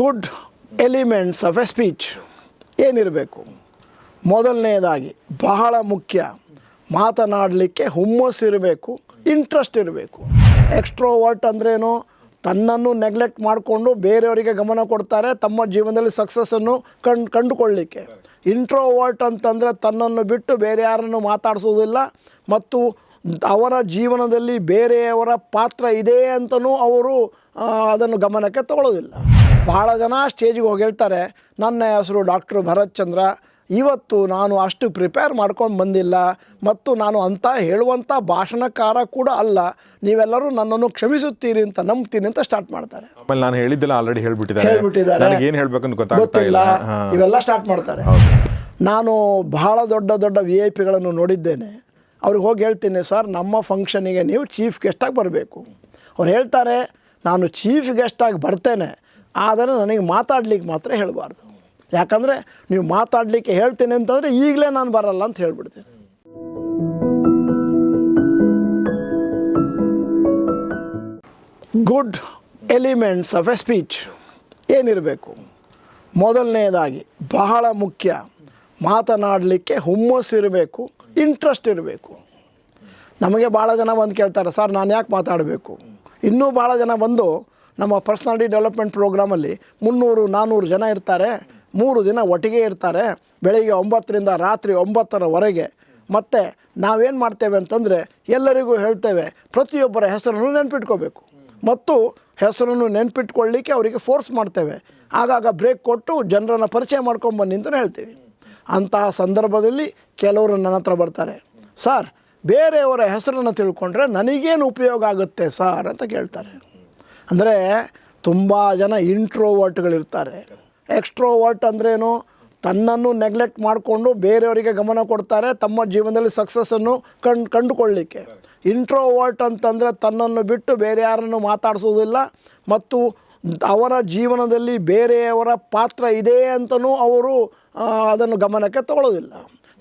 Good elements of a speech ಏನಿರಬೇಕು? ಮೊದಲನೆಯದಾಗಿ ಬಹಳ ಮುಖ್ಯ. ಮಾತನಾಡಲಿಕ್ಕೆ ಹುಮ್ಮಸ್ಸಿರಬೇಕು ಇಂಟ್ರೆಸ್ಟ್ ಇರಬೇಕು. ಎಕ್ಸ್ಟ್ರೋವರ್ಟ್ ಅಂದ್ರೇನು? ತನ್ನನ್ನು ನೆಗ್ಲೆಕ್ಟ್ ಮಾಡಿಕೊಂಡು ಬೇರೆಯವರಿಗೆ ಗಮನ ಕೊಡ್ತಾರೆ, ತಮ್ಮ ಜೀವನದಲ್ಲಿ ಸಕ್ಸಸ್ಸನ್ನು ಕಂಡು ಕಂಡುಕೊಳ್ಳಲಿಕ್ಕೆ ಇಂಟ್ರೋವರ್ಟ್ ಅಂತಂದರೆ ತನ್ನನ್ನು ಬಿಟ್ಟು ಬೇರೆ ಯಾರನ್ನು ಮಾತಾಡಿಸೋದಿಲ್ಲ, ಮತ್ತು ಅವರ ಜೀವನದಲ್ಲಿ ಬೇರೆಯವರ ಪಾತ್ರ ಇದೆ ಅಂತಲೂ ಅವರು ಅದನ್ನು ಗಮನಕ್ಕೆ ತಗೊಳ್ಳೋದಿಲ್ಲ. ಭಾಳ ಜನ ಸ್ಟೇಜಿಗೆ ಹೋಗಿ ಹೇಳ್ತಾರೆ ನನ್ನ ಹೆಸರು ಡಾಕ್ಟರ್ ಭರತ್ ಚಂದ್ರ. ಇವತ್ತು ನಾನು ಅಷ್ಟು ಪ್ರಿಪೇರ್ ಮಾಡ್ಕೊಂಡು ಬಂದಿಲ್ಲ ಮತ್ತು ನಾನು ಅಂತ ಹೇಳುವಂಥ ಭಾಷಣಕಾರ ಕೂಡ ಅಲ್ಲ. ನೀವೆಲ್ಲರೂ ನನ್ನನ್ನು ಕ್ಷಮಿಸುತ್ತೀರಿ ಅಂತ ನಂಬ್ತೀನಿ ಅಂತ ಸ್ಟಾರ್ಟ್ ಮಾಡ್ತಾರೆ. ಆಮೇಲೆ ನಾನು ಹೇಳಿದ್ದೆಲ್ಲ ಆಲ್ರೆಡಿ ಹೇಳ್ಬಿಟ್ಟಿದ್ದಾರೆ. ಹೇಳ್ಬಿಟ್ಟಿದ್ದಾರೆ. ನನಗೆ ಏನು ಹೇಳಬೇಕಂತ ಗೊತ್ತಾಗ್ತಾ ಗೊತ್ತಿಲ್ಲ. ಇಲ್ಲ ಹಾ. ಇವೆಲ್ಲ ಸ್ಟಾರ್ಟ್ ಮಾಡ್ತಾರೆ. ನಾನು ಬಹಳ ದೊಡ್ಡ ದೊಡ್ಡ ವಿ ಐ ಪಿಗಳನ್ನು ನೋಡಿದ್ದೇನೆ. ಅವ್ರಿಗೆ ಹೋಗಿ ಹೇಳ್ತೀನಿ ಸರ್ ನಮ್ಮ ಫಂಕ್ಷನಿಗೆ ನೀವು ಚೀಫ್ ಗೆಸ್ಟಾಗಿ ಬರಬೇಕು. ಅವ್ರು ಹೇಳ್ತಾರೆ ನಾನು ಚೀಫ್ ಗೆಸ್ಟಾಗಿ ಬರ್ತೇನೆ. ಆದರೆ ನನಗೆ ಮಾತಾಡ್ಲಿಕ್ಕೆ ಮಾತ್ರ ಹೇಳಬಾರ್ದು. ಯಾಕಂದರೆ ನೀವು ಮಾತಾಡಲಿಕ್ಕೆ ಹೇಳ್ತೀನಿ ಅಂತಂದರೆ ಈಗಲೇ ನಾನು ಬರಲ್ಲ ಅಂತ ಹೇಳ್ಬಿಡ್ತೀನಿ. Good elements of a speech ಏನಿರಬೇಕು? ಮೊದಲನೇದಾಗಿ ಬಹಳ ಮುಖ್ಯ. ಮಾತನಾಡಲಿಕ್ಕೆ ಹುಮ್ಮಸ್ಸಿರಬೇಕು ಇಂಟ್ರೆಸ್ಟ್ ಇರಬೇಕು. ನಮಗೆ ಭಾಳ ಜನ ಬಂದು ಕೇಳ್ತಾರೆ, ಸರ್ ನಾನು ಯಾಕೆ ಮಾತಾಡಬೇಕು? ಇನ್ನೂ ಭಾಳ ಜನ ಬಂದು ನಮ್ಮ ಪರ್ಸ್ನಾಲಿಟಿ ಡೆವಲಪ್ಮೆಂಟ್ ಪ್ರೋಗ್ರಾಮಲ್ಲಿ ಮುನ್ನೂರು ನಾನ್ನೂರು ಜನ ಇರ್ತಾರೆ. ಮೂರು ದಿನ ಒಟ್ಟಿಗೆ ಇರ್ತಾರೆ. ಬೆಳಿಗ್ಗೆ ಒಂಬತ್ತರಿಂದ ರಾತ್ರಿ ಒಂಬತ್ತರವರೆಗೆ. ಮತ್ತು ನಾವೇನು ಮಾಡ್ತೇವೆ ಅಂತಂದರೆ ಎಲ್ಲರಿಗೂ ಹೇಳ್ತೇವೆ, ಪ್ರತಿಯೊಬ್ಬರ ಹೆಸರನ್ನು ನೆನ್ಪಿಟ್ಕೋಬೇಕು. ಮತ್ತು ಹೆಸರನ್ನು ನೆನ್ಪಿಟ್ಕೊಳ್ಳಿಕ್ಕೆ ಅವರಿಗೆ ಫೋರ್ಸ್ ಮಾಡ್ತೇವೆ. ಆಗಾಗ ಬ್ರೇಕ್ ಕೊಟ್ಟು ಜನರನ್ನು ಪರಿಚಯ ಮಾಡ್ಕೊಂಬನ್ನಿ ಅಂತಲೇ ಹೇಳ್ತೀವಿ. ಅಂತಹ ಸಂದರ್ಭದಲ್ಲಿ ಕೆಲವರು ನನ್ನ ಹತ್ರ ಬರ್ತಾರೆ, ಸರ್, ಬೇರೆಯವರ ಹೆಸರನ್ನು ತಿಳ್ಕೊಂಡ್ರೆ ನನಗೇನು ಉಪಯೋಗ ಆಗುತ್ತೆ ಸರ್? ಅಂತ ಕೇಳ್ತಾರೆ. ಅಂದರೆ ತುಂಬ ಜನ ಇಂಟ್ರೋವರ್ಟ್ಗಳಿರ್ತಾರೆ. ಎಕ್ಸ್ಟ್ರೋವರ್ಟ್ ಅಂದ್ರೇನು? ತನ್ನನ್ನು ನೆಗ್ಲೆಕ್ಟ್ ಮಾಡಿಕೊಂಡು ಬೇರೆಯವರಿಗೆ ಗಮನ ಕೊಡ್ತಾರೆ, ತಮ್ಮ ಜೀವನದಲ್ಲಿ ಸಕ್ಸಸ್ಸನ್ನು ಕಂಡು ಕಂಡುಕೊಳ್ಳಲಿಕ್ಕೆ ಇಂಟ್ರೋವರ್ಟ್ ಅಂತಂದರೆ ತನ್ನನ್ನು ಬಿಟ್ಟು ಬೇರೆ ಯಾರನ್ನು ಮಾತಾಡಿಸೋದಿಲ್ಲ, ಮತ್ತು ಅವರ ಜೀವನದಲ್ಲಿ ಬೇರೆಯವರ ಪಾತ್ರ ಇದೆ ಅಂತಲೂ ಅವರು ಅದನ್ನು ಗಮನಕ್ಕೆ ತಗೊಳ್ಳೋದಿಲ್ಲ.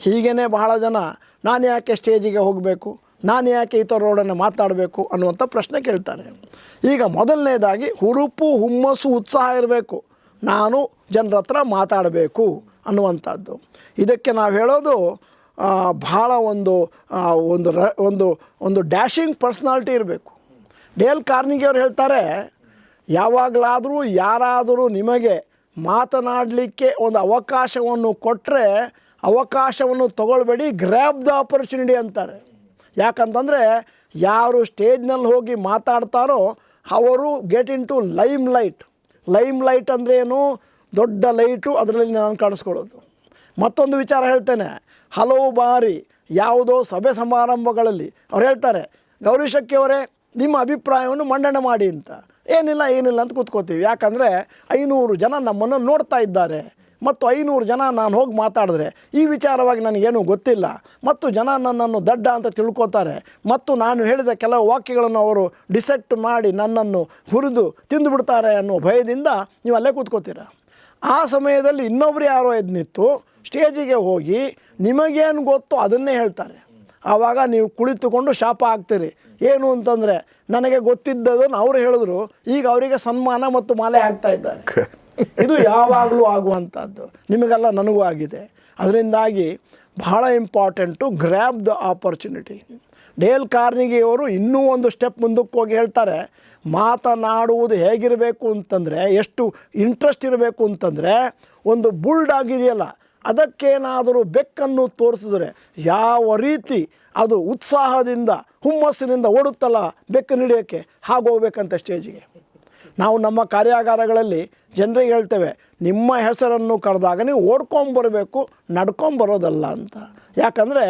ಹೀಗೇ ಬಹಳ ಜನ, ನಾನು ಯಾಕೆ ಸ್ಟೇಜಿಗೆ ಹೋಗಬೇಕು? ನಾನು ಯಾಕೆ ಈ ಥರ ರೋಡನ್ನು ಮಾತಾಡಬೇಕು ಅನ್ನುವಂಥ ಪ್ರಶ್ನೆ ಕೇಳ್ತಾರೆ. ಈಗ ಮೊದಲನೇದಾಗಿ ಹುರುಪು, ಹುಮ್ಮಸ್ಸು, ಉತ್ಸಾಹ ಇರಬೇಕು. ನಾನು ಜನರ ಹತ್ರ ಮಾತಾಡಬೇಕು ಅನ್ನುವಂಥದ್ದು. ಇದಕ್ಕೆ ನಾವು ಹೇಳೋದು ಭಾಳ ಒಂದು ಒಂದು ರ, ಒಂದು ಒಂದು ಡ್ಯಾಶಿಂಗ್ ಪರ್ಸ್ನಾಲ್ಟಿ ಇರಬೇಕು. ಡೇಲ್ ಕಾರ್ನಿಗೆ ಅವ್ರು ಹೇಳ್ತಾರೆ, ಯಾವಾಗಲಾದರೂ ಯಾರಾದರೂ ನಿಮಗೆ ಮಾತನಾಡಲಿಕ್ಕೆ ಒಂದು ಅವಕಾಶವನ್ನು ಕೊಟ್ಟರೆ ಅವಕಾಶವನ್ನು ತಗೊಳ್ಬೇಡಿ ಗ್ರ್ಯಾಬ್ ದ ಆಪರ್ಚುನಿಟಿ ಅಂತಾರೆ. ಯಾಕಂತಂದರೆ ಯಾರು ಸ್ಟೇಜ್ನಲ್ಲಿ ಹೋಗಿ ಮಾತಾಡ್ತಾರೋ ಅವರು get into limelight limelight ಅಂದರೆ ಏನು? ದೊಡ್ಡ ಲೈಟು ಅದರಲ್ಲಿ ನಾನು ಕಾಣಿಸ್ಕೊಳ್ಳೋದು. ಮತ್ತೊಂದು ವಿಚಾರ ಹೇಳ್ತೇನೆ. ಹಲವು ಬಾರಿ ಯಾವುದೋ ಸಭೆ ಸಮಾರಂಭಗಳಲ್ಲಿ ಅವ್ರು ಹೇಳ್ತಾರೆ, ಗೌರಿ ನಿಮ್ಮ ಅಭಿಪ್ರಾಯವನ್ನು ಮಂಡನೆ ಮಾಡಿ ಅಂತ. ಏನಿಲ್ಲ ಏನಿಲ್ಲ ಅಂತ ಕೂತ್ಕೋತೀವಿ. ಯಾಕಂದರೆ ಐನೂರು ಜನ ನಮ್ಮನ್ನು ನೋಡ್ತಾ ಇದ್ದಾರೆ. ಮತ್ತು ಐನೂರು ಜನ ನಾನು ಹೋಗಿ ಮಾತಾಡಿದ್ರೆ ಈ ವಿಚಾರವಾಗಿ ನನಗೇನು ಗೊತ್ತಿಲ್ಲ. ಮತ್ತು ಜನ ನನ್ನನ್ನು ದಡ್ಡ ಅಂತ ತಿಳ್ಕೊತಾರೆ. ಮತ್ತು ನಾನು ಹೇಳಿದ ಕೆಲವು ವಾಕ್ಯಗಳನ್ನು ಅವರು ಡಿಸೆಕ್ಟ್ ಮಾಡಿ ನನ್ನನ್ನು ಹುರಿದು ತಿಂದುಬಿಡ್ತಾರೆ ಅನ್ನೋ ಭಯದಿಂದ ನೀವು ಅಲ್ಲೇ ಕೂತ್ಕೋತೀರ? ಆ ಸಮಯದಲ್ಲಿ ಇನ್ನೊಬ್ರು ಯಾರೋ ಎದ್ದು ನಿಂತು ಸ್ಟೇಜಿಗೆ ಹೋಗಿ ನಿಮಗೇನು ಗೊತ್ತು ಅದನ್ನೇ ಹೇಳ್ತಾರೆ. ಆವಾಗ ನೀವು ಕುಳಿತುಕೊಂಡು ಶಾಪ ಆಗ್ತೀರಿ ಏನು ಅಂತಂದರೆ, ನನಗೆ ಗೊತ್ತಿದ್ದದನ್ನು ಅವರು ಹೇಳಿದ್ರು. ಈಗ ಅವರಿಗೆ ಸನ್ಮಾನ ಮತ್ತು ಮಾಲೆ ಹಾಕ್ತಾ ಇದ್ದಾರೆ. ಇದು ಯಾವಾಗಲೂ ಆಗುವಂಥದ್ದು. ನಿಮಗೆಲ್ಲ ನನಗೂ ಆಗಿದೆ. ಅದರಿಂದಾಗಿ ಬಹಳ important grab the opportunity. Dale ಕಾರ್ನಿಗಿಯವರು ಇನ್ನೂ ಒಂದು ಸ್ಟೆಪ್ ಮುಂದಕ್ಕೆ ಹೋಗಿ ಹೇಳ್ತಾರೆ, ಮಾತನಾಡುವುದು ಹೇಗಿರಬೇಕು ಅಂತಂದರೆ, ಎಷ್ಟು ಇಂಟ್ರೆಸ್ಟ್ ಇರಬೇಕು ಅಂತಂದರೆ, ಒಂದು ಬುಲ್ಡ್ ಆಗಿದೆಯಲ್ಲ, ಅದಕ್ಕೇನಾದರೂ ಬೆಕ್ಕನ್ನು ತೋರಿಸಿದ್ರೆ ಯಾವ ರೀತಿ ಅದು ಉತ್ಸಾಹದಿಂದ, ಹುಮ್ಮಸ್ಸಿನಿಂದ ಓಡುತ್ತಲ್ಲ ಬೆಕ್ಕನ್ನು ಹಿಡಿಯೋಕ್ಕೆ, ಹಾಗೆ ಹೋಗ್ಬೇಕಂತ ಸ್ಟೇಜಿಗೆ ನಾವು ನಮ್ಮ ಕಾರ್ಯಾಗಾರಗಳಲ್ಲಿ ಜನರಿಗೆ ಹೇಳ್ತೇವೆ, ನಿಮ್ಮ ಹೆಸರನ್ನು ಕರೆದಾಗ ನೀವು ಓಡ್ಕೊಂಬರಬೇಕು ನಡ್ಕೊಂಬರೋದಲ್ಲ ಅಂತ. ಯಾಕಂದರೆ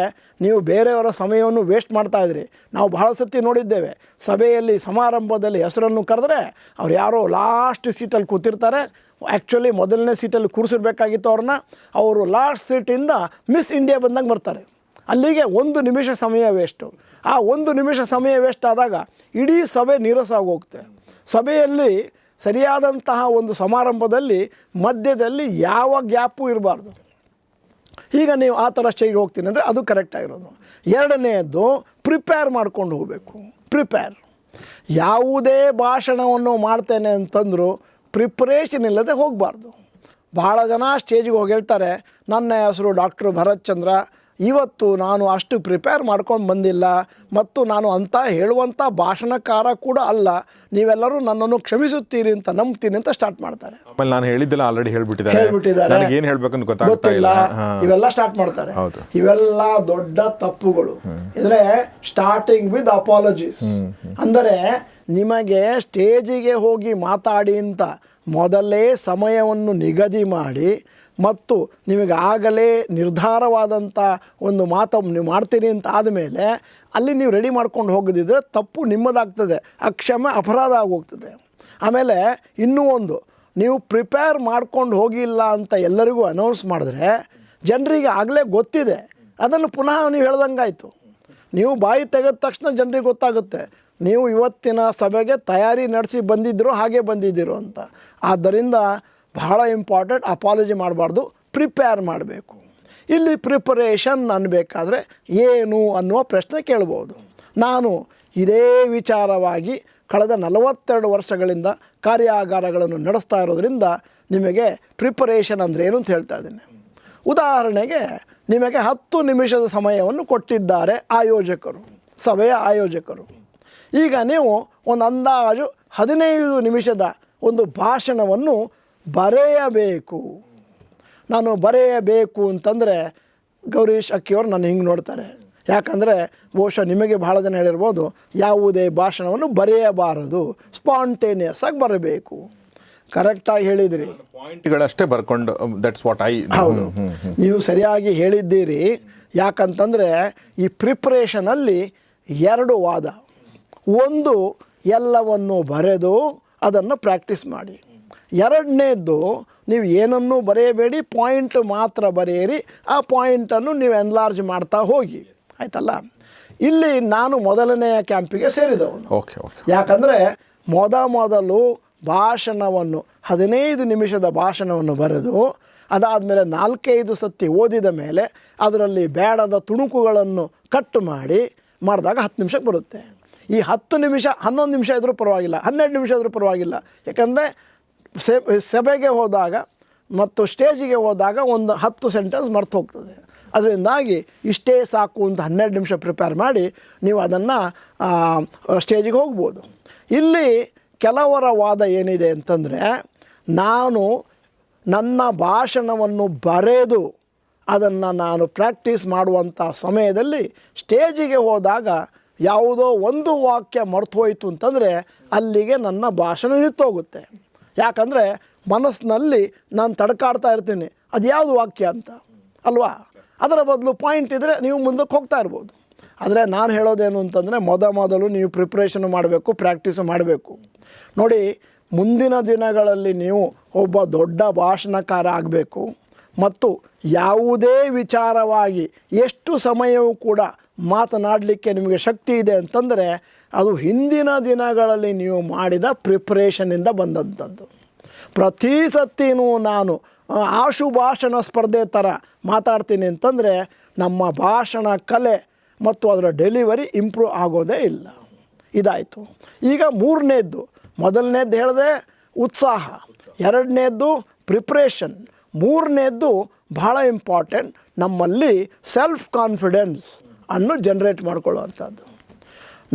ನೀವು ಬೇರೆಯವರ ಸಮಯವನ್ನು ವೇಸ್ಟ್ ಮಾಡ್ತಾ ಇದ್ರಿ. ನಾವು ಬಹಳ ಸತಿ ನೋಡಿದ್ದೇವೆ, ಸಭೆಯಲ್ಲಿ, ಸಮಾರಂಭದಲ್ಲಿ ಹೆಸರನ್ನು ಕರೆದ್ರೆ ಅವ್ರು ಯಾರೋ ಲಾಸ್ಟ್ ಸೀಟಲ್ಲಿ ಕೂತಿರ್ತಾರೆ. ಆ್ಯಕ್ಚುಲಿ ಮೊದಲನೇ ಸೀಟಲ್ಲಿ ಕೂರಿಸಿರ್ಬೇಕಾಗಿತ್ತು ಅವ್ರನ್ನ. ಅವರು ಲಾಸ್ಟ್ ಸೀಟಿಂದ ಮಿಸ್ ಇಂಡಿಯಾ ಬಂದಂಗೆ ಬರ್ತಾರೆ. ಅಲ್ಲಿಗೆ ಒಂದು ನಿಮಿಷ ಸಮಯ ವೇಸ್ಟು ಆ ಒಂದು ನಿಮಿಷ ಸಮಯ ವೇಸ್ಟ್ ಆದಾಗ ಇಡೀ ಸಭೆ ನೀರಸ ಹೋಗುತ್ತೆ ಸಭೆಯಲ್ಲಿ ಸರಿಯಾದಂತಹ ಒಂದು ಸಮಾರಂಭದಲ್ಲಿ ಮಧ್ಯದಲ್ಲಿ ಯಾವ ಗ್ಯಾಪು ಇರಬಾರ್ದು. ಈಗ ನೀವು ಆ ಥರ ಸ್ಟೇಜ್ಗೆ ಹೋಗ್ತೀನಿ ಅಂದರೆ ಅದು ಕರೆಕ್ಟಾಗಿರೋದು ಎರಡನೆಯದ್ದು ಪ್ರಿಪೇರ್ ಮಾಡ್ಕೊಂಡು ಹೋಗಬೇಕು. ಪ್ರಿಪೇರ್ ಯಾವುದೇ ಭಾಷಣವನ್ನು ಮಾಡ್ತೇನೆ ಅಂತಂದರೂ ಪ್ರಿಪ್ರೇಷನ್ ಇಲ್ಲದೆ ಹೋಗಬಾರ್ದು. ಭಾಳ ಜನ ಸ್ಟೇಜಿಗೆ ಹೋಗಿ ಹೇಳ್ತಾರೆ, ನನ್ನ ಹೆಸರು ಡಾಕ್ಟ್ರ್ ಭರತ್ ಚಂದ್ರ ಇವತ್ತು ನಾನು ಅಷ್ಟು ಪ್ರಿಪೇರ್ ಮಾಡ್ಕೊಂಡು ಬಂದಿಲ್ಲ ಮತ್ತು ನಾನು ಅಂತ ಹೇಳುವಂಥ ಭಾಷಣಕಾರ ಕೂಡ ಅಲ್ಲ. ನೀವೆಲ್ಲರೂ ನನ್ನನ್ನು ಕ್ಷಮಿಸುತ್ತೀರಿ ಅಂತ ನಂಬ್ತೀನಿ ಅಂತ ಸ್ಟಾರ್ಟ್ ಮಾಡ್ತಾರೆ. ಆಮೇಲೆ ನಾನು ಹೇಳಿದ್ದೆಲ್ಲ ಆಲ್ರೆಡಿ ಹೇಳ್ಬಿಟ್ಟಿದ್ದಾರೆ. ಹೇಳ್ಬಿಟ್ಟಿದ್ದಾರೆ. ನನಗೆ ಏನು ಹೇಳ್ಬೇಕಂತ ಗೊತ್ತಾಗ್ತಾ ಗೊತ್ತಿಲ್ಲ. ಇಲ್ಲ. ಇವೆಲ್ಲ ಸ್ಟಾರ್ಟ್ ಮಾಡ್ತಾರೆ. ಹೌದು. ಇವೆಲ್ಲ ದೊಡ್ಡ ತಪ್ಪುಗಳು. ಅಂದ್ರೆ ಸ್ಟಾರ್ಟಿಂಗ್ ವಿತ್ ಅಪಾಲಜೀಸ್ ಅಂದರೆ ನಿಮಗೆ ಸ್ಟೇಜಿಗೆ ಹೋಗಿ ಮಾತಾಡಿ ಅಂತ ಮೊದಲೇ ಸಮಯವನ್ನು ನಿಗದಿ ಮಾಡಿ ಮತ್ತು ನಿಮಗೆ ಆಗಲೇ ನಿರ್ಧಾರವಾದಂಥ ಒಂದು ಮಾತು ನೀವು ಮಾಡ್ತೀರಿ ಅಂತ ಆದಮೇಲೆ ಅಲ್ಲಿ ನೀವು ರೆಡಿ ಮಾಡ್ಕೊಂಡು ಹೋಗದಿದ್ರೆ ತಪ್ಪು ನಿಮ್ಮದಾಗ್ತದೆ. ಅಕ್ಷಮ ಅಪರಾಧ ಆಗೋಗ್ತದೆ. ಆಮೇಲೆ ಇನ್ನೂ ಒಂದು, ನೀವು ಪ್ರಿಪೇರ್ ಮಾಡ್ಕೊಂಡು ಹೋಗಿಲ್ಲ ಅಂತ ಎಲ್ಲರಿಗೂ ಅನೌನ್ಸ್ ಮಾಡಿದ್ರೆ ಜನರಿಗೆ ಆಗಲೇ ಗೊತ್ತಿದೆ. ಅದನ್ನು ಪುನಃ ನೀವು ಹೇಳ್ದಂಗಾಯಿತು. ನೀವು ಬಾಯಿ ತೆಗೆದ ತಕ್ಷಣ ಜನರಿಗೆ ಗೊತ್ತಾಗುತ್ತೆ. ನೀವು ಇವತ್ತಿನ ಸಭೆಗೆ ತಯಾರಿ ನಡೆಸಿ ಬಂದಿದ್ದರು ಹಾಗೆ ಬಂದಿದ್ದೀರೋ ಅಂತ. ಆದ್ದರಿಂದ ಬಹಳ ಇಂಪಾರ್ಟೆಂಟ್ ಅಪಾಲಜಿ ಮಾಡಬಾರ್ದು ಪ್ರಿಪೇರ್ ಮಾಡಬೇಕು. ಇಲ್ಲಿ ಪ್ರಿಪರೇಷನ್ ಅನ್ನಬೇಕಾದ್ರೆ ಏನು ಅನ್ನುವ ಪ್ರಶ್ನೆ ಕೇಳ್ಬೋದು. ನಾನು ಇದೇ ವಿಚಾರವಾಗಿ ಕಳೆದ ನಲವತ್ತೆರಡು ವರ್ಷಗಳಿಂದ ಕಾರ್ಯಾಗಾರಗಳನ್ನು ನಡೆಸ್ತಾ ಇರೋದರಿಂದ ನಿಮಗೆ ಪ್ರಿಪರೇಷನ್ ಅಂದರೆ ಏನು ಅಂತ ಹೇಳ್ತಾ ಇದ್ದೀನಿ. ಉದಾಹರಣೆಗೆ ನಿಮಗೆ ಹತ್ತು ನಿಮಿಷದ ಸಮಯವನ್ನು ಕೊಟ್ಟಿದ್ದಾರೆ ಆಯೋಜಕರು, ಸಭೆಯ ಆಯೋಜಕರು. ಈಗ ನೀವು ಒಂದು ಅಂದಾಜು ಹದಿನೈದು ನಿಮಿಷದ ಒಂದು ಭಾಷಣವನ್ನು ಬರೆಯಬೇಕು. ನಾನು ಬರೆಯಬೇಕು ಅಂತಂದರೆ ಗೌರೀಶ್ ಅಕ್ಕಿಯವರು ನನ್ನ ಹಿಂಗೆ ನೋಡ್ತಾರೆ. ಯಾಕಂದರೆ ಬಹುಶಃ ನಿಮಗೆ ಭಾಳ ಜನ ಹೇಳಿರ್ಬೋದು ಯಾವುದೇ ಭಾಷಣವನ್ನು ಬರೆಯಬಾರದು ಸ್ಪಾಂಟೇನಿಯಸ್ ಆಗಿ ಬರಬೇಕು. ಕರೆಕ್ಟಾಗಿ ಹೇಳಿದಿರಿ. ಪಾಯಿಂಟ್ಗಳಷ್ಟೇ ಬರ್ಕೊಂಡು ದಟ್ಸ್ ವಾಟ್ ಐ ಹೌದು. ನೀವು ಸರಿಯಾಗಿ ಹೇಳಿದ್ದೀರಿ. ಯಾಕಂತಂದರೆ ಈ ಪ್ರಿಪ್ರೇಷನಲ್ಲಿ ಎರಡು ವಾದ. ಒಂದು ಎಲ್ಲವನ್ನು ಬರೆದು ಅದನ್ನು ಪ್ರಾಕ್ಟೀಸ್ ಮಾಡಿ. ಎರಡನೇದ್ದು ನೀವು ಏನನ್ನೂ ಬರೆಯಬೇಡಿ ಪಾಯಿಂಟ್ ಮಾತ್ರ ಬರೆಯಿರಿ ಆ ಪಾಯಿಂಟನ್ನು ನೀವು ಎನ್ಲಾರ್ಜ್ ಮಾಡ್ತಾ ಹೋಗಿ. ಆಯ್ತಲ್ಲ? ಇಲ್ಲಿ ನಾನು ಮೊದಲನೆಯ ಕ್ಯಾಂಪಿಗೆ ಸೇರಿದವನು. ಓಕೆ ಓಕೆ ಯಾಕಂದರೆ ಮೊದ ಮೊದಲು ಭಾಷಣವನ್ನು ಹದಿನೈದು ನಿಮಿಷದ ಭಾಷಣವನ್ನು ಬರೆದು ಅದಾದಮೇಲೆ ನಾಲ್ಕೈದು ಸತಿ ಓದಿದ ಮೇಲೆ ಅದರಲ್ಲಿ ಬೇಡದ ತುಣುಕುಗಳನ್ನು ಕಟ್ ಮಾಡಿ ಮಾಡಿದಾಗ ಹತ್ತು ನಿಮಿಷಕ್ಕೆ ಬರುತ್ತೆ. ಈ ಹತ್ತು ನಿಮಿಷ ಹನ್ನೊಂದು ನಿಮಿಷ ಇದ್ದರೂ ಪರವಾಗಿಲ್ಲ ಹನ್ನೆರಡು ನಿಮಿಷ ಇದ್ದರೂ ಪರವಾಗಿಲ್ಲ. ಯಾಕಂದರೆ ಸಭೆಗೆ ಹೋದಾಗ ಮತ್ತು ಸ್ಟೇಜಿಗೆ ಹೋದಾಗ ಒಂದು ಹತ್ತು ಸೆಂಟೆನ್ಸ್ ಮರ್ತು ಹೋಗ್ತದೆ. ಅದರಿಂದಾಗಿ ಇಷ್ಟೇ ಸಾಕು ಅಂತ ಹನ್ನೆರಡು ನಿಮಿಷ ಪ್ರಿಪೇರ್ ಮಾಡಿ ನೀವು ಅದನ್ನು ಸ್ಟೇಜಿಗೆ ಹೋಗ್ಬೋದು. ಇಲ್ಲಿ ಕೆಲವರ ವಾದ ಏನಿದೆ ಅಂತಂದರೆ, ನಾನು ನನ್ನ ಭಾಷಣವನ್ನು ಬರೆದು ಅದನ್ನು ನಾನು ಪ್ರಾಕ್ಟೀಸ್ ಮಾಡುವಂಥ ಸಮಯದಲ್ಲಿ ಸ್ಟೇಜಿಗೆ ಹೋದಾಗ ಯಾವುದೋ ಒಂದು ವಾಕ್ಯ ಮರ್ತು ಹೋಯಿತು ಅಂತಂದರೆ ಅಲ್ಲಿಗೆ ನನ್ನ ಭಾಷಣ ನಿಂತೋಗುತ್ತೆ. ಯಾಕಂದರೆ ಮನಸ್ಸಿನಲ್ಲಿ ನಾನು ತಡ್ಕಾಡ್ತಾ ಇರ್ತೀನಿ. ಅದು ಯಾವುದು ವಾಕ್ಯ ಅಂತ? ಅಲ್ವಾ? ಅದರ ಬದಲು ಪಾಯಿಂಟ್ ಇದ್ದರೆ ನೀವು ಮುಂದಕ್ಕೆ ಹೋಗ್ತಾ ಇರ್ಬೋದು. ಆದರೆ ನಾನು ಹೇಳೋದೇನು ಅಂತಂದರೆ ಮೊದ ಮೊದಲು ನೀವು ಪ್ರಿಪ್ರೇಷನ್ ಮಾಡಬೇಕು ಪ್ರಾಕ್ಟೀಸು ಮಾಡಬೇಕು. ನೋಡಿ, ಮುಂದಿನ ದಿನಗಳಲ್ಲಿ ನೀವು ಒಬ್ಬ ದೊಡ್ಡ ಭಾಷಣಕಾರ ಆಗಬೇಕು. ಮತ್ತು ಯಾವುದೇ ವಿಚಾರವಾಗಿ ಎಷ್ಟು ಸಮಯವೂ ಕೂಡ ಮಾತನಾಡಲಿಕ್ಕೆ ನಿಮಗೆ ಶಕ್ತಿ ಇದೆ ಅಂತಂದರೆ ಅದು ಹಿಂದಿನ ದಿನಗಳಲ್ಲಿ ನೀವು ಮಾಡಿದ ಪ್ರಿಪ್ರೇಷನಿಂದ ಬಂದಂಥದ್ದು. ಪ್ರತಿ ಸತ್ತಿನೂ ನಾನು ಆಶುಭಾಷಣ ಆಶು ಭಾಷಣ ಸ್ಪರ್ಧೆ ಥರ ಮಾತಾಡ್ತೀನಿ ಅಂತಂದರೆ ನಮ್ಮ ಭಾಷಣ ಕಲೆ ಮತ್ತು ಅದರ ಡೆಲಿವರಿ ಇಂಪ್ರೂವ್ ಆಗೋದೇ ಇಲ್ಲ. ಇದಾಯಿತು. ಈಗ ಮೂರನೇದ್ದು, ಮೊದಲನೇದ್ದು ಹೇಳಿದೆ ಉತ್ಸಾಹ, ಎರಡನೇದ್ದು ಪ್ರಿಪ್ರೇಷನ್, ಮೂರನೇದ್ದು ಬಹಳ ಇಂಪಾರ್ಟೆಂಟ್ ನಮ್ಮಲ್ಲಿ ಸೆಲ್ಫ್ ಕಾನ್ಫಿಡೆನ್ಸ್. ಅನ್ನು ಜನ್ರೇಟ್ ಮಾಡ್ಕೊಳ್ಳುವಂಥದ್ದು.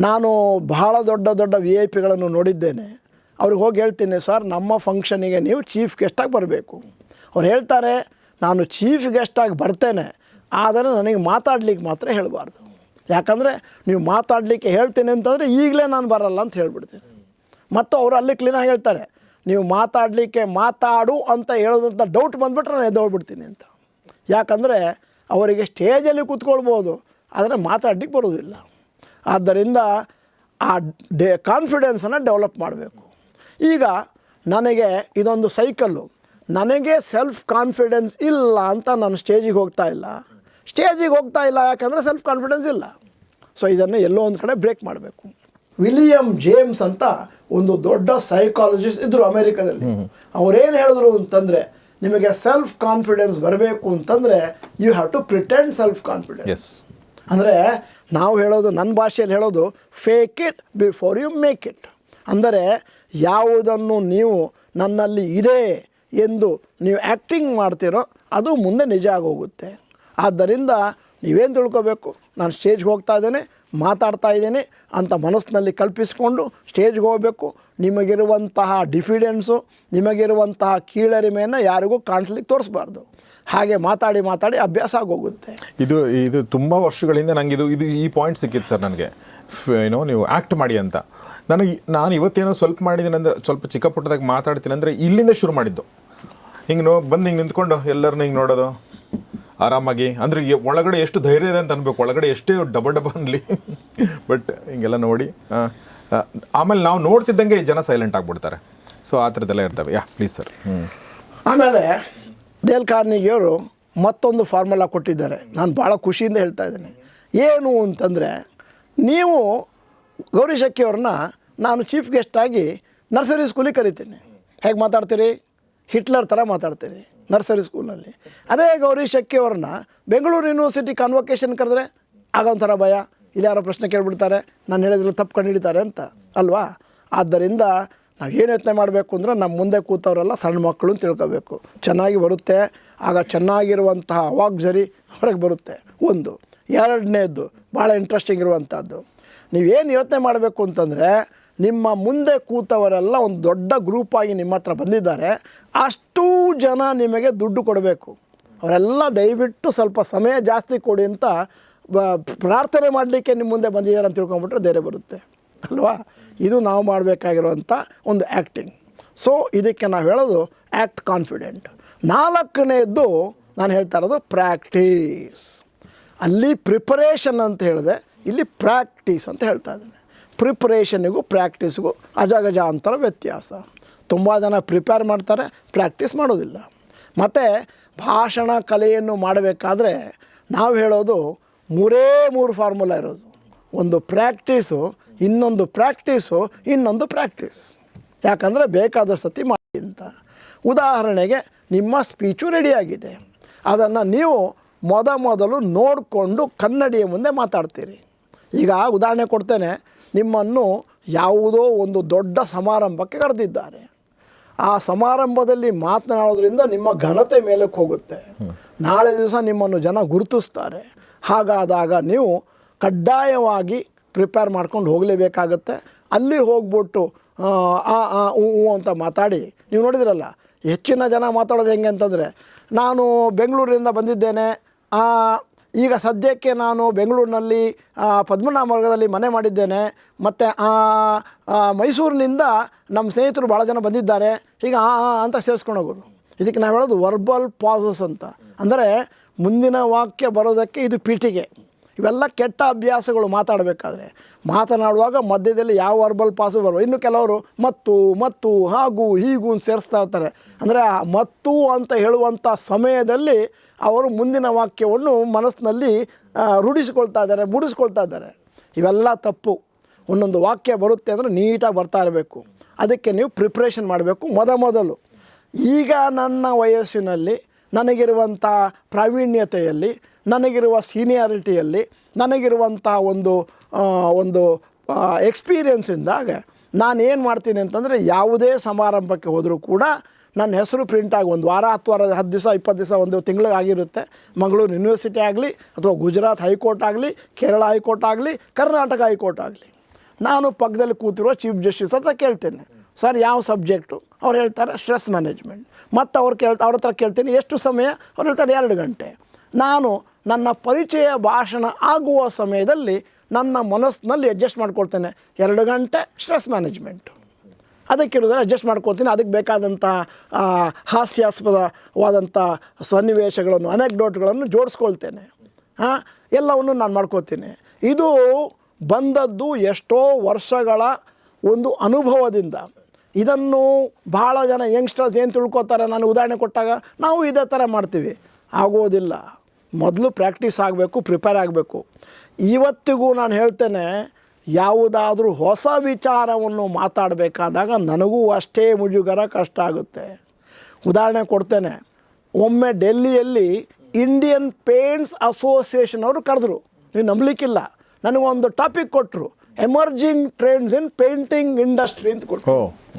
ನಾನು ಬಹಳ ದೊಡ್ಡ ದೊಡ್ಡ ವಿ ಐ ಪಿಗಳನ್ನು ನೋಡಿದ್ದೇನೆ. ಅವ್ರಿಗೆ ಹೋಗಿ ಹೇಳ್ತೀನಿ, ಸರ್, ನಮ್ಮ ಫಂಕ್ಷನಿಗೆ ನೀವು ಚೀಫ್ ಗೆಸ್ಟಾಗಿ ಬರಬೇಕು. ಅವ್ರು ಹೇಳ್ತಾರೆ, ನಾನು ಚೀಫ್ ಗೆಸ್ಟಾಗಿ ಬರ್ತೇನೆ, ಆದರೆ ನನಗೆ ಮಾತಾಡ್ಲಿಕ್ಕೆ ಮಾತ್ರ ಹೇಳಬಾರ್ದು. ಯಾಕಂದರೆ ನೀವು ಮಾತಾಡಲಿಕ್ಕೆ ಹೇಳ್ತೀನಿ ಅಂತಂದರೆ ಈಗಲೇ ನಾನು ಬರಲ್ಲ ಅಂತ ಹೇಳ್ಬಿಡ್ತೀನಿ. ಮತ್ತು ಅವರು ಅಲ್ಲಿ ಕ್ಲೀನಾಗಿ ಹೇಳ್ತಾರೆ, ನೀವು ಮಾತಾಡಲಿಕ್ಕೆ ಮಾತಾಡು ಅಂತ ಹೇಳೋದಂಥ ಡೌಟ್ ಬಂದುಬಿಟ್ರೆ ನಾನು ಎದ್ದೋಗ್ಬಿಡ್ತೀನಿ ಅಂತ. ಯಾಕಂದರೆ ಅವರಿಗೆ ಸ್ಟೇಜಲ್ಲಿ ಕೂತ್ಕೊಳ್ಬೋದು. ಆದರೆ ಮಾತಾಡಲಿಕ್ಕೆ ಬರೋದಿಲ್ಲ ಆದ್ದರಿಂದ ಆ ಡೇ ಕಾನ್ಫಿಡೆನ್ಸನ್ನು ಡೆವಲಪ್ ಮಾಡಬೇಕು. ಈಗ ನನಗೆ ಇದೊಂದು ಸೈಕಲ್ಲು ನನಗೆ ಸೆಲ್ಫ್ ಕಾನ್ಫಿಡೆನ್ಸ್ ಇಲ್ಲ ಅಂತ ನಾನು ಸ್ಟೇಜಿಗೆ ಹೋಗ್ತಾ ಇಲ್ಲ. ಸ್ಟೇಜಿಗೆ ಹೋಗ್ತಾ ಇಲ್ಲ ಯಾಕಂದರೆ ಸೆಲ್ಫ್ ಕಾನ್ಫಿಡೆನ್ಸ್ ಇಲ್ಲ. ಸೊ ಇದನ್ನು ಎಲ್ಲೋ ಒಂದು ಕಡೆ ಬ್ರೇಕ್ ಮಾಡಬೇಕು. ವಿಲಿಯಂ ಜೇಮ್ಸ್ ಅಂತ ಒಂದು ದೊಡ್ಡ ಸೈಕಾಲಜಿಸ್ಟ್ ಇದ್ದರು ಅಮೆರಿಕದಲ್ಲಿ. ಅವರೇನು ಹೇಳಿದ್ರು ಅಂತಂದರೆ, ನಿಮಗೆ ಸೆಲ್ಫ್ ಕಾನ್ಫಿಡೆನ್ಸ್ ಬರಬೇಕು ಅಂತಂದರೆ you have to pretend self confidence ಅಂದರೆ ನಾವು ಹೇಳೋದು ನನ್ನ ಭಾಷೆಯಲ್ಲಿ ಹೇಳೋದು fake it before you make it ಅಂದರೆ ಯಾವುದನ್ನು ನೀವು ನನ್ನಲ್ಲಿ ಇದೆ ಎಂದು ನೀವು ಆ್ಯಕ್ಟಿಂಗ್ ಮಾಡ್ತೀರೋ ಅದು ಮುಂದೆ ನಿಜ ಆಗೋಗುತ್ತೆ. ಆದ್ದರಿಂದ ನೀವೇನು ತಿಳ್ಕೊಬೇಕು? ನಾನು ಸ್ಟೇಜ್ಗೆ ಹೋಗ್ತಾ ಇದ್ದೇನೆ, ಮಾತಾಡ್ತಾ ಇದ್ದೇನೆ ಅಂತ ಮನಸ್ಸಿನಲ್ಲಿ ಕಲ್ಪಿಸಿಕೊಂಡು ಸ್ಟೇಜ್ಗೆ ಹೋಗಬೇಕು. ನಿಮಗಿರುವಂತಹ ಡಿಫಿಡೆನ್ಸು ನಿಮಗಿರುವಂತಹ ಕೀಳರಿಮೆಯನ್ನು ಯಾರಿಗೂ ಕಾಣಿಸ್ಲಿಕ್ಕೆ ತೋರಿಸ್ಬಾರ್ದು. ಹಾಗೆ ಮಾತಾಡಿ ಮಾತಾಡಿ ಅಭ್ಯಾಸ ಆಗೋಗುತ್ತೆ. ಇದು ಇದು ತುಂಬ ವರ್ಷಗಳಿಂದ ನನಗೆ ಇದು ಇದು ಈ ಪಾಯಿಂಟ್ ಸಿಕ್ಕಿತ್ತು ಸರ್ ನನಗೆ. ಏನೋ ನೀವು ಆ್ಯಕ್ಟ್ ಮಾಡಿ ಅಂತ. ನನಗೆ ನಾನು ಇವತ್ತೇನೋ ಸ್ವಲ್ಪ ಮಾಡಿದ್ದೀನಿ ಅಂದರೆ ಸ್ವಲ್ಪ ಚಿಕ್ಕ ಪುಟ್ಟದಾಗ ಮಾತಾಡ್ತೀನಿ ಅಂದರೆ ಇಲ್ಲಿಂದ ಶುರು ಮಾಡಿದ್ದು. ಹಿಂಗೆ ನೋ ಬಂದು ಹಿಂಗೆ ನಿಂತ್ಕೊಂಡು ಎಲ್ಲರನ್ನ ಹಿಂಗೆ ನೋಡೋದು. ಆರಾಮಾಗಿ ಅಂದರೆ ಒಳಗಡೆ ಎಷ್ಟು ಧೈರ್ಯ ಇದೆ ಅಂತ ಅನ್ಬೇಕು. ಒಳಗಡೆ ಎಷ್ಟೇ ಡಬ ಡಬ ಅನ್ಲಿ. ಬಟ್ ಹಿಂಗೆಲ್ಲ ನೋಡಿ ಆಮೇಲೆ ನಾವು ನೋಡ್ತಿದ್ದಂಗೆ ಜನ ಸೈಲೆಂಟ್ ಆಗಿಬಿಡ್ತಾರೆ. ಸೊ ಆ ಥರದ್ದೆಲ್ಲ ಇರ್ತವೆ. ಯಾ ಪ್ಲೀಸ್ ಸರ್ ಹ್ಞೂ ಆಮೇಲೆ ದೇಲ್ ಕಾರ್ನಿಗಿಯವರು ಮತ್ತೊಂದು ಫಾರ್ಮುಲಾ ಕೊಟ್ಟಿದ್ದಾರೆ. ನಾನು ಭಾಳ ಖುಷಿಯಿಂದ ಹೇಳ್ತಾ ಇದ್ದೀನಿ. ಏನು ಅಂತಂದರೆ, ನೀವು ಗೌರಿ ಶೆಟ್ಟಿಯವ್ರನ್ನ ನಾನು ಚೀಫ್ ಗೆಸ್ಟಾಗಿ ನರ್ಸರಿ ಸ್ಕೂಲಿಗೆ ಕರಿತೀನಿ. ಹೇಗೆ ಮಾತಾಡ್ತೀರಿ? ಹಿಟ್ಲರ್ ಥರ ಮಾತಾಡ್ತೀರಿ ನರ್ಸರಿ ಸ್ಕೂಲಲ್ಲಿ ಅದೇ ಗೌರಿ ಶೆಟ್ಟಿಯವ್ರನ್ನ ಬೆಂಗಳೂರು ಯೂನಿವರ್ಸಿಟಿ ಕನ್ವೊಕೇಶನ್ ಕರೆದ್ರೆ ಆಗೊಂಥರ ಭಯ. ಇಲ್ಲಿ ಯಾರೋ ಪ್ರಶ್ನೆ ಕೇಳಿಬಿಡ್ತಾರೆ. ನಾನು ಹೇಳಿದ್ರೆ ತಪ್ಪು ಕಂಡು ಹಿಡಿತಾರೆ ಅಂತ. ಅಲ್ವಾ? ಆದ್ದರಿಂದ ನಾವು ಏನು ಯೋಚನೆ ಮಾಡಬೇಕು ಅಂದರೆ ನಮ್ಮ ಮುಂದೆ ಕೂತವರೆಲ್ಲ ಸಣ್ಣ ಮಕ್ಕಳು ತಿಳ್ಕೋಬೇಕು. ಚೆನ್ನಾಗಿ ಬರುತ್ತೆ. ಆಗ ಚೆನ್ನಾಗಿರುವಂತಹ ವಾಗ್ಝರಿ ಹೊರಗೆ ಬರುತ್ತೆ. ಒಂದು. ಎರಡನೇದ್ದು ಭಾಳ ಇಂಟ್ರೆಸ್ಟಿಂಗ್ ಇರುವಂಥದ್ದು ನೀವೇನು ಯೋಚನೆ ಮಾಡಬೇಕು ಅಂತಂದರೆ ನಿಮ್ಮ ಮುಂದೆ ಕೂತವರೆಲ್ಲ ಒಂದು ದೊಡ್ಡ ಗ್ರೂಪಾಗಿ ನಿಮ್ಮ ಹತ್ರ ಬಂದಿದ್ದಾರೆ. ಅಷ್ಟೂ ಜನ ನಿಮಗೆ ದುಡ್ಡು ಕೊಡಬೇಕು. ಅವರೆಲ್ಲ ದಯವಿಟ್ಟು ಸ್ವಲ್ಪ ಸಮಯ ಜಾಸ್ತಿ ಕೊಡಿ ಅಂತ ಪ್ರಾರ್ಥನೆ ಮಾಡಲಿಕ್ಕೆ ನಿಮ್ಮ ಮುಂದೆ ಬಂದಿದ್ದಾರೆ ಅಂತ ತಿಳ್ಕೊಂಬಿಟ್ರೆ ಧೈರ್ಯ ಬರುತ್ತೆ. ಅಲ್ವಾ? ಇದು ನಾವು ಮಾಡಬೇಕಾಗಿರುವಂಥ ಒಂದು ಆ್ಯಕ್ಟಿಂಗ್ ಸೊ ಇದಕ್ಕೆ ನಾವು ಹೇಳೋದು ಆ್ಯಕ್ಟ್ ಕಾನ್ಫಿಡೆಂಟ್ ನಾಲ್ಕನೇದ್ದು ನಾನು ಹೇಳ್ತಾ ಇರೋದು ಪ್ರಾಕ್ಟೀಸ್ ಅಲ್ಲಿ ಪ್ರಿಪರೇಷನ್ ಅಂತ ಹೇಳಿದೆ. ಇಲ್ಲಿ ಪ್ರಾಕ್ಟೀಸ್ ಅಂತ ಹೇಳ್ತಾ ಇದ್ದೀನಿ. ಪ್ರಿಪ್ರೇಷನಿಗೂ ಪ್ರಾಕ್ಟೀಸ್ಗೂ ಅಜಗಜ ಅಂತರ ವ್ಯತ್ಯಾಸ. ತುಂಬ ಜನ ಪ್ರಿಪೇರ್ ಮಾಡ್ತಾರೆ ಪ್ರಾಕ್ಟೀಸ್ ಮಾಡೋದಿಲ್ಲ. ಮತ್ತು ಭಾಷಣ, ಕಲೆಯನ್ನು ಮಾಡಬೇಕಾದ್ರೆ ನಾವು ಹೇಳೋದು ಮೂರೇ ಮೂರು ಫಾರ್ಮುಲಾ ಇರೋದು. ಒಂದು ಪ್ರಾಕ್ಟೀಸು, ಇನ್ನೊಂದು ಪ್ರಾಕ್ಟೀಸು, ಇನ್ನೊಂದು ಪ್ರಾಕ್ಟೀಸ್. ಯಾಕಂದರೆ ಬೇಕಾದ ಸತಿ ಮಾಡಿ ಅಂತ. ಉದಾಹರಣೆಗೆ, ನಿಮ್ಮ ಸ್ಪೀಚು ರೆಡಿಯಾಗಿದೆ. ಅದನ್ನು ನೀವು ಮೊದ ಮೊದಲು ನೋಡಿಕೊಂಡು ಕನ್ನಡಿಯ ಮುಂದೆ ಮಾತಾಡ್ತೀರಿ. ಈಗ ಉದಾಹರಣೆ ಕೊಡ್ತೇನೆ. ನಿಮ್ಮನ್ನು ಯಾವುದೋ ಒಂದು ದೊಡ್ಡ ಸಮಾರಂಭಕ್ಕೆ ಕರೆದಿದ್ದಾರೆ. ಆ ಸಮಾರಂಭದಲ್ಲಿ ಮಾತನಾಡೋದ್ರಿಂದ ನಿಮ್ಮ ಘನತೆ ಮೇಲಕ್ಕೆ ಹೋಗುತ್ತೆ. ನಾಳೆ ದಿವಸ ನಿಮ್ಮನ್ನು ಜನ ಗುರುತಿಸ್ತಾರೆ. ಹಾಗಾದಾಗ ನೀವು ಕಡ್ಡಾಯವಾಗಿ ಪ್ರಿಪೇರ್ ಮಾಡ್ಕೊಂಡು ಹೋಗಲೇಬೇಕಾಗತ್ತೆ. ಅಲ್ಲಿ ಹೋಗ್ಬಿಟ್ಟು ಆ, ಆ ಊ ಅಂತ ಮಾತಾಡಿ. ನೀವು ನೋಡಿದ್ರಲ್ಲ ಹೆಚ್ಚಿನ ಜನ ಮಾತಾಡೋದು ಹೆಂಗೆ ಅಂತಂದರೆ ನಾನು ಬೆಂಗಳೂರಿಂದ ಬಂದಿದ್ದೇನೆ ಈಗ ಸದ್ಯಕ್ಕೆ ನಾನು ಬೆಂಗಳೂರಿನಲ್ಲಿ ಪದ್ಮನಾಭ ಮಾರ್ಗದಲ್ಲಿ ಮನೆ ಮಾಡಿದ್ದೇನೆ ಮತ್ತು ಮೈಸೂರಿನಿಂದ ನಮ್ಮ ಸ್ನೇಹಿತರು ಭಾಳ ಜನ ಬಂದಿದ್ದಾರೆ ಈಗ ಆ ಅಂತ ಸೇರಿಸ್ಕೊಂಡು ಹೋಗೋದು. ಇದಕ್ಕೆ ನಾವು ಹೇಳೋದು ವರ್ಬಲ್ ಪಾಸಸ್ ಅಂತ. ಅಂದರೆ ಮುಂದಿನ ವಾಕ್ಯ ಬರೋದಕ್ಕೆ ಇದು ಪೀಠಿಗೆ. ಇವೆಲ್ಲ ಕೆಟ್ಟ ಅಭ್ಯಾಸಗಳು ಮಾತಾಡಬೇಕಾದ್ರೆ. ಮಾತನಾಡುವಾಗ ಮಧ್ಯದಲ್ಲಿ ಯಾವ ವರ್ಬಲ್ ಪಾಸು ಬರುವ ಇನ್ನು ಕೆಲವರು ಮತ್ತು ಮತ್ತು, ಹಾಗೂ, ಹೀಗೂ ಸೇರಿಸ್ತಾ ಇರ್ತಾರೆ. ಅಂದರೆ ಮತ್ತು ಅಂತ ಹೇಳುವಂಥ ಸಮಯದಲ್ಲಿ ಅವರು ಮುಂದಿನ ವಾಕ್ಯವನ್ನು ಮನಸ್ಸಿನಲ್ಲಿ ರೂಢಿಸಿಕೊಳ್ತಾ ಇದ್ದಾರೆ ಮುಡಿಸ್ಕೊಳ್ತಾ ಇದ್ದಾರೆ. ಇವೆಲ್ಲ ತಪ್ಪು. ಒಂದೊಂದು ವಾಕ್ಯ ಬರುತ್ತೆ ಅಂದರೆ ನೀಟಾಗಿ ಬರ್ತಾ ಇರಬೇಕು. ಅದಕ್ಕೆ ನೀವು ಪ್ರಿಪ್ರೇಷನ್ ಮಾಡಬೇಕು ಮೊದ ಮೊದಲು. ಈಗ ನನ್ನ ವಯಸ್ಸಿನಲ್ಲಿ ನನಗಿರುವಂಥ ಪ್ರಾವೀಣ್ಯತೆಯಲ್ಲಿ ನನಗಿರುವ ಸೀನಿಯಾರಿಟಿಯಲ್ಲಿ ನನಗಿರುವಂಥ ಒಂದು ಒಂದು ಎಕ್ಸ್ಪೀರಿಯನ್ಸಿಂದಾಗ ನಾನು ಏನು ಮಾಡ್ತೀನಿ ಅಂತಂದರೆ ಯಾವುದೇ ಸಮಾರಂಭಕ್ಕೆ ಹೋದರೂ ಕೂಡ ನನ್ನ ಹೆಸರು ಪ್ರಿಂಟಾಗಿ ಒಂದು ವಾರ ಹತ್ತು ವಾರ, ಹತ್ತು ದಿವಸ, ಇಪ್ಪತ್ತು ದಿವಸ ಒಂದು ತಿಂಗಳಿಗಾಗಿರುತ್ತೆ ಮಂಗಳೂರು ಯೂನಿವರ್ಸಿಟಿ ಆಗಲಿ ಅಥವಾ ಗುಜರಾತ್ ಹೈಕೋರ್ಟ್ ಆಗಲಿ, ಕೇರಳ ಹೈಕೋರ್ಟ್ ಆಗಲಿ, ಕರ್ನಾಟಕ ಹೈಕೋರ್ಟ್ ಆಗಲಿ. ನಾನು ಪಕ್ಕದಲ್ಲಿ ಕೂತಿರೋ ಚೀಫ್ ಜಸ್ಟಿಸ್ ಹತ್ರ ಕೇಳ್ತೇನೆ. ಸರ್, ಯಾವ ಸಬ್ಜೆಕ್ಟು? ಅವ್ರು ಹೇಳ್ತಾರೆ ಸ್ಟ್ರೆಸ್ ಮ್ಯಾನೇಜ್ಮೆಂಟ್. ಮತ್ತು ಅವ್ರು ಕೇಳ್ತಾ, ಅವ್ರ ಹತ್ರ ಕೇಳ್ತೀನಿ ಎಷ್ಟು ಸಮಯ? ಅವ್ರು ಹೇಳ್ತಾರೆ ಎರಡು ಗಂಟೆ. ನಾನು ನನ್ನ ಪರಿಚಯ ಭಾಷಣ ಆಗುವ ಸಮಯದಲ್ಲಿ ನನ್ನ ಮನಸ್ಸಿನಲ್ಲಿ ಅಡ್ಜಸ್ಟ್ ಮಾಡ್ಕೊಳ್ತೇನೆ. ಎರಡು ಗಂಟೆ ಸ್ಟ್ರೆಸ್ ಮ್ಯಾನೇಜ್ಮೆಂಟು ಅದಕ್ಕಿರೋದ್ರೆ ಅಡ್ಜಸ್ಟ್ ಮಾಡ್ಕೊತೀನಿ ಅದಕ್ಕೆ ಬೇಕಾದಂಥ ಹಾಸ್ಯಾಸ್ಪದವಾದಂಥ ಸನ್ನಿವೇಶಗಳನ್ನು ಅನೆಕ್ಡೋಟ್ಗಳನ್ನು ಜೋಡಿಸ್ಕೊಳ್ತೇನೆ. ಹಾಂ ಎಲ್ಲವನ್ನು ನಾನು ಮಾಡ್ಕೋತೀನಿ ಇದು ಬಂದದ್ದು ಎಷ್ಟೋ ವರ್ಷಗಳ ಒಂದು ಅನುಭವದಿಂದ. ಇದನ್ನು ಭಾಳ ಜನ ಯಂಗ್ಸ್ಟರ್ಸ್ ಏನು ತಿಳ್ಕೊತಾರೆ ನಾನು ಉದಾಹರಣೆ ಕೊಟ್ಟಾಗ ನಾವು ಇದೇ ಥರ ಮಾಡ್ತೀವಿ. ಆಗೋದಿಲ್ಲ. ಮೊದಲು ಪ್ರಾಕ್ಟೀಸ್ ಆಗಬೇಕು ಪ್ರಿಪೇರ್ ಆಗಬೇಕು. ಇವತ್ತಿಗೂ ನಾನು ಹೇಳ್ತೇನೆ ಯಾವುದಾದ್ರೂ ಹೊಸ ವಿಚಾರವನ್ನು ಮಾತಾಡಬೇಕಾದಾಗ ನನಗೂ ಅಷ್ಟೇ ಮುಜುಗರ ಕಷ್ಟ ಆಗುತ್ತೆ. ಉದಾಹರಣೆ ಕೊಡ್ತೇನೆ ಒಮ್ಮೆ ಡೆಲ್ಲಿಯಲ್ಲಿ ಇಂಡಿಯನ್ ಪೇಂಟ್ಸ್ ಅಸೋಸಿಯೇಷನ್ ಅವರು ಕರೆದ್ರು. ನೀವು ನಂಬಲಿಕ್ಕಿಲ್ಲ. ನನಗೊಂದು ಟಾಪಿಕ್ ಕೊಟ್ಟರು emerging trends in painting industry ಅಂತ ಕೊಟ್ಟರು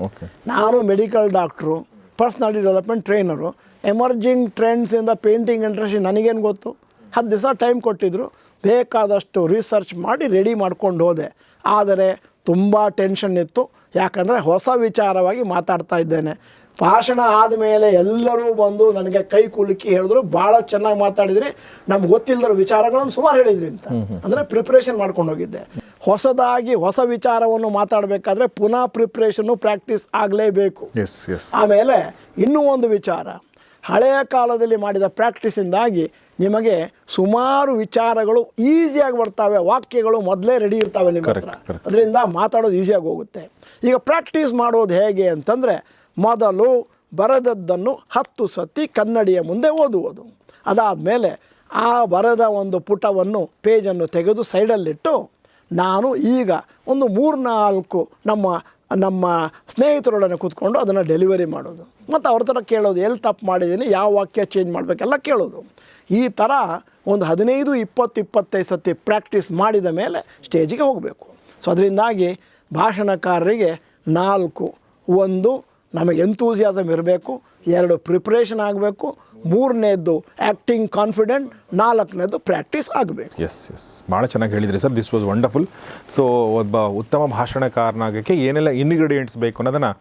ಓಕೆ. ನಾನು medical doctor personality development trainer. Emerging trends ಇಂದ ಪೇಂಟಿಂಗ್ ಇಂಡಸ್ಟ್ರಿ ನನಗೇನು ಗೊತ್ತು? ಹತ್ತು ದಿವಸ ಟೈಮ್ ಕೊಟ್ಟಿದ್ದರು ಬೇಕಾದಷ್ಟು ರಿಸರ್ಚ್ ಮಾಡಿ ರೆಡಿ ಮಾಡ್ಕೊಂಡು ಹೋದೆ. ಆದರೆ ತುಂಬ ಟೆನ್ಷನ್ ಇತ್ತು. ಯಾಕಂದರೆ ಹೊಸ ವಿಚಾರವಾಗಿ ಮಾತಾಡ್ತಾ ಇದ್ದೇನೆ. ಭಾಷಣ ಆದಮೇಲೆ ಎಲ್ಲರೂ ಬಂದು ನನಗೆ ಕೈ ಕುಲುಕಿ ಹೇಳಿದ್ರು. ಭಾಳ ಚೆನ್ನಾಗಿ ಮಾತಾಡಿದ್ರಿ. ನಮ್ಗೆ ಗೊತ್ತಿಲ್ಲದ ವಿಚಾರಗಳನ್ನು ಸುಮಾರು ಹೇಳಿದ್ರಿ ಅಂತ. ಅಂದರೆ ಪ್ರಿಪ್ರೇಷನ್ ಮಾಡ್ಕೊಂಡು ಹೋಗಿದ್ದೆ. ಹೊಸದಾಗಿ ಹೊಸ ವಿಚಾರವನ್ನು ಮಾತಾಡಬೇಕಾದ್ರೆ ಪುನಃ ಪ್ರಿಪ್ರೇಷನ್ನು ಪ್ರಾಕ್ಟೀಸ್ ಆಗಲೇಬೇಕು. ಎಸ್ ಎಸ್ ಆಮೇಲೆ ಇನ್ನೂ ಒಂದು ವಿಚಾರ. ಹಳೆಯ ಕಾಲದಲ್ಲಿ ಮಾಡಿದ ಪ್ರಾಕ್ಟೀಸಿಂದಾಗಿ ನಿಮಗೆ ಸುಮಾರು ವಿಚಾರಗಳು ಈಸಿಯಾಗಿ ಬರ್ತವೆ ವಾಕ್ಯಗಳು ಮೊದಲೇ ರೆಡಿ ಇರ್ತಾವೆ ನಿಮ್ಮ ಹತ್ರ. ಅದರಿಂದ ಮಾತಾಡೋದು ಈಸಿಯಾಗಿ ಹೋಗುತ್ತೆ. ಈಗ ಪ್ರಾಕ್ಟೀಸ್ ಮಾಡೋದು ಹೇಗೆ ಅಂತಂದರೆ ಮೊದಲು ಬರೆದದ್ದನ್ನು ಹತ್ತು ಸತಿ ಕನ್ನಡಿಯ ಮುಂದೆ ಓದುವುದು. ಅದಾದಮೇಲೆ ಆ ಬರೆದ ಒಂದು ಪುಟವನ್ನು ಪೇಜನ್ನು ತೆಗೆದು ಸೈಡಲ್ಲಿಟ್ಟು ನಾನು ಈಗ ಒಂದು ಮೂರ್ನಾಲ್ಕು ನಮ್ಮ ನಮ್ಮ ಸ್ನೇಹಿತರೊಡನೆ ಕೂತ್ಕೊಂಡು ಅದನ್ನು ಡೆಲಿವರಿ ಮಾಡೋದು. ಮತ್ತು ಅವ್ರ ಥರ ಕೇಳೋದು, ಎಲ್ಲಿ ತಪ್ಪು ಮಾಡಿದ್ದೀನಿ, ಯಾವ ವಾಕ್ಯ ಚೇಂಜ್ ಮಾಡಬೇಕೆಲ್ಲ ಕೇಳೋದು. ಈ ಥರ ಒಂದು ಹದಿನೈದು, ಇಪ್ಪತ್ತು, ಇಪ್ಪತ್ತೈದು ಸತಿ ಪ್ರಾಕ್ಟೀಸ್ ಮಾಡಿದ ಮೇಲೆ ಸ್ಟೇಜಿಗೆ ಹೋಗಬೇಕು. ಸೊ ಅದರಿಂದಾಗಿ ಭಾಷಣಕಾರರಿಗೆ ನಾಲ್ಕು, ಒಂದು, ನಮಗೆ ಎಂತೂಸಿಯಾಸಮ್ ಇರಬೇಕು. ಎರಡು ಪ್ರಿಪ್ರೇಷನ್ ಆಗಬೇಕು, ಮೂರನೇದ್ದು ಆ್ಯಕ್ಟಿಂಗ್ ಕಾನ್ಫಿಡೆಂಟ್ ನಾಲ್ಕನೇದು ಪ್ರಾಕ್ಟೀಸ್ ಆಗಬೇಕು. ಎಸ್ ಎಸ್ ಭಾಳ ಚೆನ್ನಾಗಿ ಹೇಳಿದ್ರಿ sir. This was wonderful so ಒಬ್ಬ ಉತ್ತಮ ಭಾಷಣಕಾರನಾಗಕ್ಕೆ ಏನೆಲ್ಲ ಇನ್ಗ್ರೀಡಿಯೆಂಟ್ಸ್ ಬೇಕು ಅನ್ನೋದನ್ನು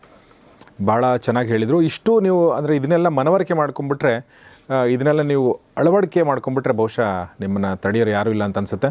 ಭಾಳ ಚೆನ್ನಾಗಿ ಹೇಳಿದರು. ಇಷ್ಟು ನೀವು ಅಂದರೆ ಇದನ್ನೆಲ್ಲ ಮನವರಿಕೆ ಮಾಡ್ಕೊಂಬಿಟ್ರೆ ಇದನ್ನೆಲ್ಲ ನೀವು ಅಳವಡಿಕೆ ಮಾಡ್ಕೊಂಬಿಟ್ರೆ ಬಹುಶಃ ನಿಮ್ಮನ್ನು ತಡೆಯೋರು ಯಾರೂ ಇಲ್ಲ ಅಂತ ಅನಿಸುತ್ತೆ.